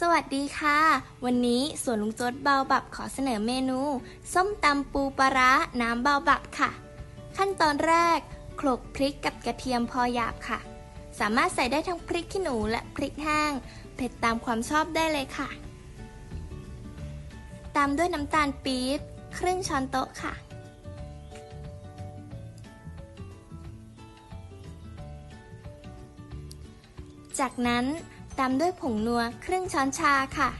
สวัสดีค่ะ วันนี้สวนลุงโจ๊ดเบาบับขอเสนอเมนู ส้มตำปูปลาร้าน้ำเบาบับค่ะ ขั้นตอนแรกโขลกพริกกับกระเทียมพอหยาบค่ะ สามารถใส่ได้ทั้งพริกขี้หนูและพริกแห้ง เผ็ดตามความชอบได้เลยค่ะ ตามด้วยน้ำตาลปี๊บครึ่งช้อนโต๊ะค่ะ จากนั้น ตามด้วยผงนัวครึ่งช้อนชาค่ะ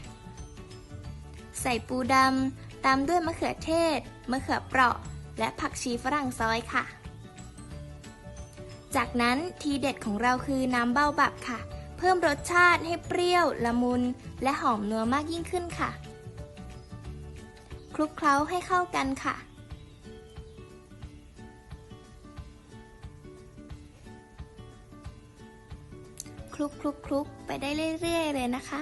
ใส่ปูดำตามด้วยมะเขือเทศ มะเขือเปราะ และผักชีฝรั่งซอยค่ะ จากนั้นทีเด็ดของเราคือน้ำเบ้าบับค่ะ เพิ่มรสชาติให้เปรี้ยว ละมุน และหอมนัวมากยิ่งขึ้นค่ะ คลุกเคล้าให้เข้ากันค่ะ คลุกคลุกคลุกไปได้เรื่อยๆเลยนะคะ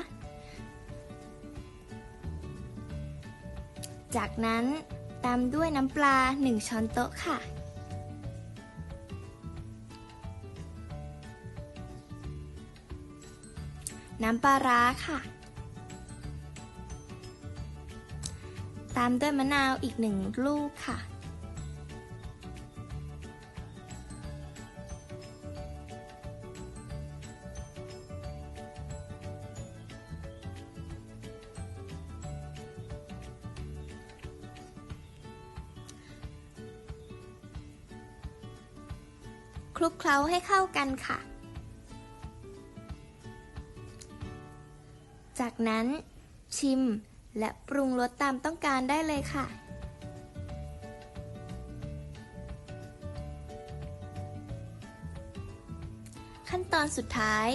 จากนั้นตามด้วยน้ำปลา 1 ช้อนโต๊ะค่ะ น้ำปลาร้าค่ะ ตามด้วยมะนาวอีกหนึ่งลูกค่ะ คลุกเคล้าให้เข้ากันค่ะ จากนั้นชิมและปรุงรสตามต้องการได้เลยค่ะ ขั้นตอนสุดท้าย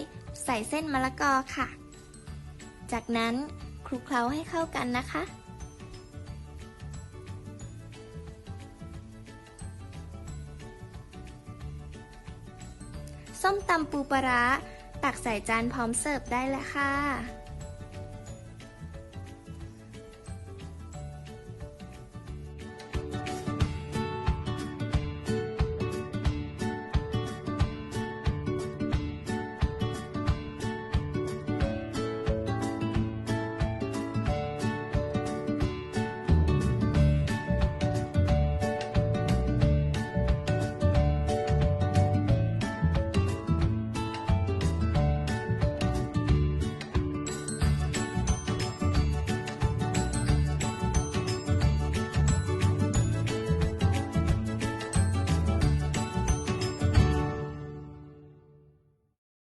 ใส่เส้นมะละกอค่ะ จากนั้นคลุกเคล้าให้เข้ากันนะคะ ส้มตำปูปลาร้า ตักใส่จานพร้อมเสิร์ฟได้แล้วค่ะ